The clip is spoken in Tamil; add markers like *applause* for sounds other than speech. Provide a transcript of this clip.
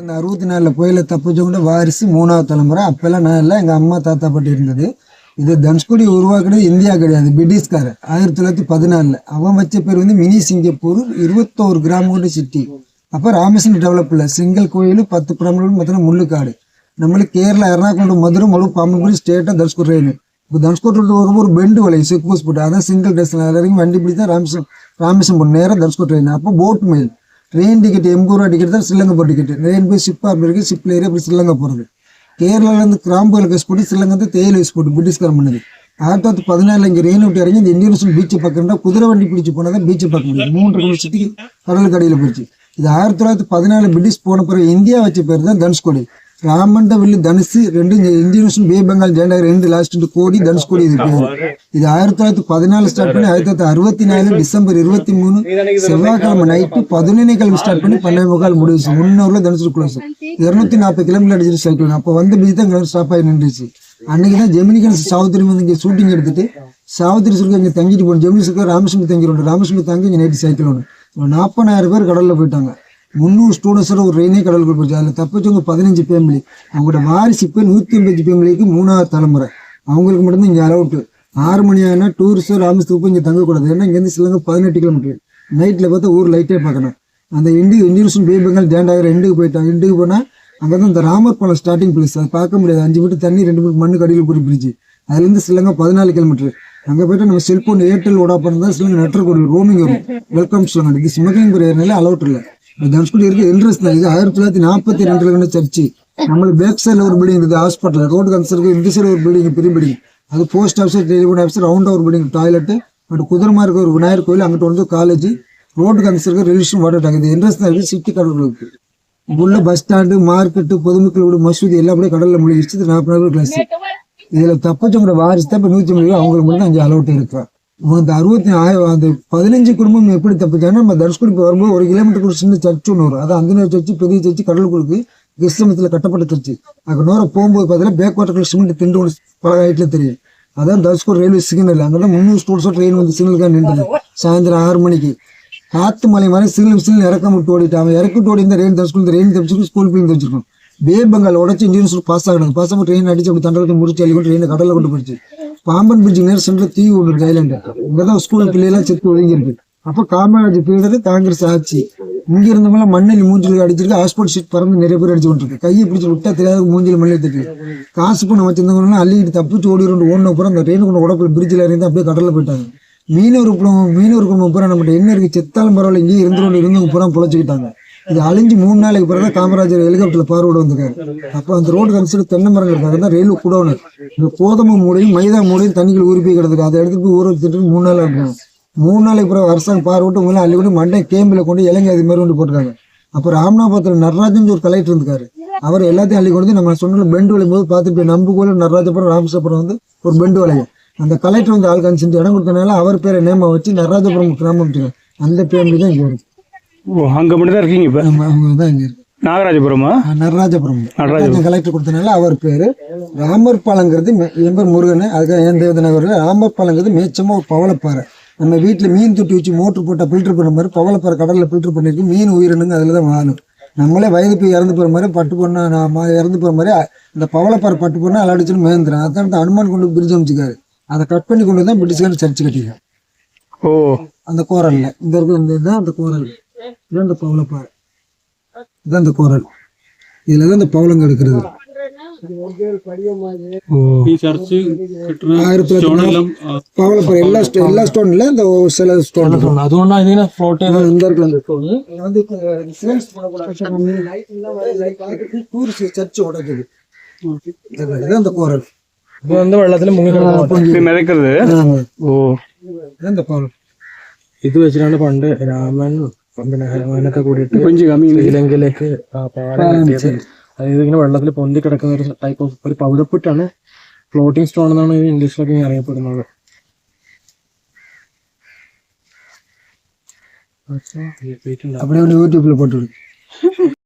இந்த அறுபத்தி நாலில் புயல தப்பிச்சவங்க வாரிசு மூணாவது தலைமுறை. அப்போல்லாம் நான் இல்லை எங்கள் அம்மா தாத்தா பாட்டி இருந்தது. இது தனுஷ்கோடி உருவாக்குனது இந்தியா கிடையாது பிரிட்டிஷ்காரர். ஆயிரத்தி தொள்ளாயிரத்தி பதினாலில். அவன் வச்ச பேர் வந்து மினி சிங்கப்பூர் இருபத்தோரு கிராமம் கொண்ட சிட்டி. அப்போ ராமேஸ்வரம் டெவலப் இல்லை. சிங்கிள் கோயில் பத்து பிரமணம் பார்த்தீங்கன்னா முள்ளுக்காடு. நம்மளுக்கு கேரளா எர்ணாகுளம் மதுரை முழு பாம்பன்குடி ஸ்டேட்டாக தனுஷ்கோடி ட்ரெயின் இப்போ தனுஷ்கோடி வரும்போது ஒரு பெண்டு வலை செக் போஸ்ட் போட்டு. அதான் சிங்கிள் டெஸ்டில் வரைக்கும் வண்டி பிடித்தான் ராமேஸ்வரம் ராமேஸ்வரம் நேராக தனுஷ்கோடி ட்ரெயின் அப்போ போட் மெயில் ட்ரெயின் டிக்கெட் எண்பது ரூபா டிக்கெட் தான் ஸ்ரீலங்கா டிக்கெட் ட்ரெயின் போய் ஷிப்பாக அப்படி இருக்குது ஷிப்பில் ஏறி அப்படி ஸ்ரீலங்கா போகிறது கேரளாலேருந்து கிராம்பு கேஸ் போட்டு ஸ்ரீலங்கா வந்து தேயிலை யூஸ் போட்டு பிரிட்டிஷ்காரன் பண்ணுது. ஆயிரத்தி தொள்ளாயிரத்தி பதினாலில் இங்கே ரெயின் விட்டு இறங்கி இந்த இந்தியன் பீச்சை பக்கம்னா குதிரை வண்டி பிடிச்சி போனால் தான் பீச்சை பார்க்க முடியும். மூன்று நிமிஷத்துக்கு கடலுக்கு அடியில் போயிடுச்சு. இது ஆயிரத்தி தொள்ளாயிரத்தி பதினாலு பிரிட்டிஷ் போன பிறகு இந்தியா வச்ச பேர் தான் தனுஷ்கோடி. ராமண்ட வில்லு தனுசு ரெண்டு இந்த இந்தியன் பே பெங்கால் ஜெண்டா ரெண்டு லாஸ்ட் கோடி தனுஷ்கோடி இது இது ஆயிரத்தி தொள்ளாயிரத்தி பதினாலு ஸ்டார்ட் பண்ணி ஆயிரத்தி தொள்ளாயிரத்தி அறுபத்தி நாலு டிசம்பர் இருபத்தி மூணு செவ்வாய்க்கிழமை நைட்டு பதினொன்னே கிழமை ஸ்டார்ட் பண்ணி பன்னெண்டு முக்கால் முடிவுச்சு முன்னூறுல தனுசு குளோஸ் இருநூத்தி நாற்பது கிலோமீட்டர் அடிச்சிட்டு சைக்கிள் அப்போ வந்து பிஜி தான் ஸ்டாப் ஆகி நின்றுச்சு. அன்னைக்கு தான் ஜெமினிகன் சாவுத்திரி வந்து இங்கே ஷூட்டிங் எடுத்துட்டு சாவுத்திரி சுருக்கு இங்கே தங்கிட்டு போகணும் ஜெமினி சுருக்கு ராமசுமி தங்கிடுவோம் ராமசுமி தங்கி இங்கே நைட்டு சைக்கிள் ஒன்று ஒரு நாற்பதாயிரம் பேர் கடலில் போயிட்டாங்க. முந்நூறு ஸ்டூடெண்ட்ஸோட ஒரு ரெயினே கடலுக்கு போச்சு அதில் தப்பிச்சவங்க பதினஞ்சு ஃபேமிலி அவங்களோட வாரிசு இப்போ நூற்றி ஐம்பது ஃபேமிலிக்கு மூணாவது தலைமுறை. அவங்களுக்கு மட்டும்தான் இங்கே அலவுட்டு ஆறு மணி ஆனால் டூரிஸ்டோ ராமேஸ்வரத்துக்கு இங்கே தங்கக்கூடாது. ஏன்னா இங்கேருந்து சிலங்க பதினெட்டு கிலோமீட்டர் நைட்டில் பார்த்தா ஊர் லைட்டே பார்க்கணும். அந்த இண்டு இண்டியூஷன் பே பெங்கால் ஜாண்ட் ஆகிற இண்டுக்கு போயிட்டாங்க. இண்டுக்கு போனால் அங்கே தான் இந்த ராமர் பாலம் ஸ்டார்டிங் பிளேஸ் அதை பார்க்க முடியாது. அஞ்சு மீட்டர் தண்ணி ரெண்டு மீட்டர் மண்ணு கடியில் போய் பிரிச்சு அதுலேருந்து சிலங்க பதினாலு கிலோமீட்டர் அங்கே போயிட்டு நம்ம செல்ஃபோன் ஏர்டெல் ஓடா தான் சிலங்க நெட்ஒர்க் ஓடும் ரோமிங் வரும். வெல்கம் சொல்லுங்க இது ஸ்மக்லிங் ஏரியால அலவுட் இல்லை. தனுஷ்குடி இருக்க என்ட்ரன்ஸ் தான். இது ஆயிரத்தி தொள்ளாயிரத்தி நாற்பத்தி ரெண்டுல கண்ட சர்ச்சு. நம்மளுக்கு பேக் சைடில் ஒரு பில்டிங் இருக்குது ஹாஸ்பிட்டல் ரோடு கன்சருக்கு இந்த சைடு ஒரு பில்டிங் பெரிய பில்டிங் அது போஸ்ட் ஆஃபீஸ் டெலிஃபோன் ஆஃபீஸ் ரவுண்டாக ஒரு பில்டிங் டாய்லெட் பட் குதிரமா இருக்க ஒரு விநாயகர் கோயில் அங்கிட்ட வந்து காலேஜ் ரோடு கன்சருக்கு ரெலிஸ்டன் வாட்டர் இது என்ட்ரன்ஸ் தான் இருக்குது சிட்டி கடவுள் இருக்குது உள்ள பஸ் ஸ்டாண்டு மார்க்கெட்டு பொதுமக்கள் மசூதி எல்லாம் அப்படியே கடலில் முடிச்சு நாற்பது நாற்பது கிளாஸ் இதில் தப்பச்சவங்களோட வாரிசு தான் இப்போ நூற்றி மணி அவங்களுக்கு மட்டும் தான் அங்கே அலௌட் இருக்கா. அந்த அறுபத்தி ஆயிரம் அந்த பதினஞ்சு குடும்பம் எப்படி தப்பிச்சாங்கன்னா நம்ம தனுஷ்கோடி வரும்போது ஒரு கிலோமீட்டருக்கு ஒரு சின்ன சர்ச்சு ஒன்று வரும். அது அந்தனர் சர்ச்சு பெரிய சர்ச்சு கடலுக்குழுக்கு கிறிஸ்தமத்தில் கட்டப்பட்ட சர்ச்சு அங்கே நோர போகும்போது பார்த்தீங்கன்னா பேக் வாட்டர் சிமெண்ட் திண்டு ஒன்று பல ஹைட்டில் தெரியும். அதான் தனுஷ்கூர் ரயில்வே சிக்னல் அங்கே தான் முந்நூறு ஸ்டூடெண்ட்ஸோ ட்ரெயின் வந்து சிக்னலுக்காக நின்றுது. சாயந்தரம் ஆறு மணிக்கு. காத்து மலை மாதிரி சிக்னல் சிக்னல் இறக்க விட்டு ஓடிட்டு அவன் இறக்கி ஓடி இந்த ரயில் தப்பிச்சு இந்த ரயில் தப்பிச்சிருக்கும் ஸ்கூல் பிள்ளைங்க தப்பிச்சிருக்கும் பே பெங்கால் உடச்சி இன்ஜினியர்ஸ் பாஸ் ஆகணும். பாஸ் ஆகும் ட்ரெயின் அடிச்சு அப்படி தண்டலத்தை முடிச்சு அள்ளி கொண்டு ட்ரெயினை கடலில் கொண்டு போயிடுச்சு. பாம்பன் பிரிட்ஜ் நேரம் சென்ட்ரல் தீ ஒன்று இருக்கு ஐலாண்டு இங்கே தான் ஸ்கூல் பிள்ளையெல்லாம் செத்து ஒதுங்கி இருக்கு அப்போ காமராஜ் பீரியடு காங்கிரஸ் ஆட்சி. இங்க இருந்தவங்களாம் மண்ணில் மூஞ்சில் அடிச்சிருக்கு. ஹாஸ்பிட்டல் சீட் பறந்து நிறைய பேர் அடிச்சு கொண்டிருக்கு. கையை பிடிச்சி விட்டா தெரியாத மூஞ்சில் மண்ணில் எடுத்துட்டு. காசு பணம் வச்சிருந்தவங்கன்னா அள்ளிக்கிட்டு தப்பிச்சு ஓடி ரெண்டு ஓடின அப்புறம் அந்த ட்ரெயின் கொண்டு உடம்புல பிரிட்ஜில் இருந்து அப்படியே கடலில் போயிட்டாங்க. மீனவர் குடும்பம் மீனவர் குடும்பம் பூரா நம்மகிட்ட என்ன இருக்கு? செத்தாலும் பரவாயில்ல இங்கேயே இருந்து இருந்தவங்க பூரா பொழைச்சிக்கிட்டாங்க. இது அழிஞ்சு மூணு நாளைக்கு பிறகு தான் காமராஜர் ஹெலிகாப்டர்ல பார்வோட வந்திருக்காரு. அப்போ அந்த ரோடு கன்சிடர் தென்னை மரங்கள் இருக்காங்க தான் ரயில்வே கூடவனு இந்த கோதுமை மூடையும் மைதா மூடையும் தண்ணிக்குள்ள உருப்பி கிடக்குது அதை எடுத்துட்டு போய் ஊற வச்சுட்டு மூணு நாள் இருக்கணும் மூணு நாளைக்கு பிறகு அரசாங்கம் பார்வோட்டு உங்களை அள்ளி கொண்டு மண்டை கேம்பில் கொண்டு இலங்கை அது மாதிரி கொண்டு போட்டிருக்காங்க. அப்புறம் ராமநாதபுரத்தில் நடராஜன் ஒரு கலெக்டர் இருக்காரு அவர் எல்லாத்தையும் அள்ளி கொண்டு நம்ம சொன்ன பெண்டு வளையும் போது பார்த்துட்டு போய் கோயில் நடராஜபுரம் ராமசபுரம் வந்து ஒரு பெண்டு வளையம். அந்த கலெக்டர் வந்து ஆள் கணிச்சு இடம் கொடுத்தனால அவர் பேரை நேமா வச்சு நடராஜபுரம் கிராமம் அந்த பேமிலி தான் இங்கே இருக்கு. ஓ அங்கே மட்டும் தான் இருக்கீங்க இப்போ? அவங்க தான் இங்கே இருக்கு. நாகராஜபுரமா? நடராஜபுரம். நடராஜபுரம். கலெக்டர் கொடுத்தனால அவர் பேரு ராமர் பாலங்கிறது என் பேர் முருகன் அதுக்காக என் தேவதனவர் ராமர் பாலங்கிறது மேச்சமா ஒரு பவளப்பாறை. நம்ம வீட்டில் மீன் தொட்டி வச்சு மோட்டர் போட்டால் ஃபில்டர் பண்ண மாதிரி பவளப்பாறை கடலில் ஃபில்டர் பண்ணிருக்கு மீன் உயிரினங்க அதில் தான் வாழும். நம்மளே வயது போய் இறந்து போகிற மாதிரி பட்டு பொண்ணா நாம இறந்து போகிற மாதிரி இந்த பவளப்பாறை பட்டு பொண்ணா அலடிச்சுன்னு மேந்துறேன் அதான் அனுமான் கொண்டு பிரிட்ஜ் அமைச்சிக்காரு. அதை கட் பண்ணி கொண்டு தான் பிரிட்டிஷ்காரன் சர்ச்சு கட்டிக்காரு ஓ. அந்த கோரல்ல. இந்த இருக்கிற அந்த கோரல். இதுதான் இந்த பவளப்பாறை இதுதான் இந்த கோரல் இதுல தான் இந்த பவளங்க எடுக்கிறது ஓ ഈ ചർച്ച് കിട്ടുന്ന ആയിരത്തി സ്റ്റോണെല്ലാം பவளப்பாறை எல்லா ஸ்டோ எல்லா ஸ்டோன் இல்ல இந்த ஒரு சில ஸ்டோன் അതുകൊണ്ടാണ് ഇതിനെ ഫ്ലോട്ട് ചെയ്ത് இந்த இருக்குல்ல இந்த ஸ்டோன் வந்து சேல்ஸ் பண்ணக்கூடாது டூரிஸ்ட் சர்ச் உடைக்குது இதுதான் இந்த கோரல் ഇത് വന്ന് വെള്ളത്തിൽ മുങ്ങി കിടക്കും இது மிதக்கிறது ஆமா. ஓ இதுதான் இந்த பவளம் ഇത് വെച്ചിട്ടാണ് പണ്ട് രാമൻ പിന്നെ ഹനുമാനൊക്കെ കൂടിയിട്ട് ശ്രീലങ്കയിലേക്ക് അതായത് ഇങ്ങനെ വെള്ളത്തിൽ പൊന്തി കിടക്കുന്ന ഒരു ടൈപ്പ് ഓഫ് ഒരു പവിഴപ്പുറ്റാണ് ഫ്ലോട്ടിംഗ് സ്റ്റോൺ എന്നാണ് ഇംഗ്ലീഷിലൊക്കെ അറിയപ്പെടുന്നത്. അവിടെ ഒരു യൂട്യൂബിൽ പോട്ടുണ്ട് *laughs*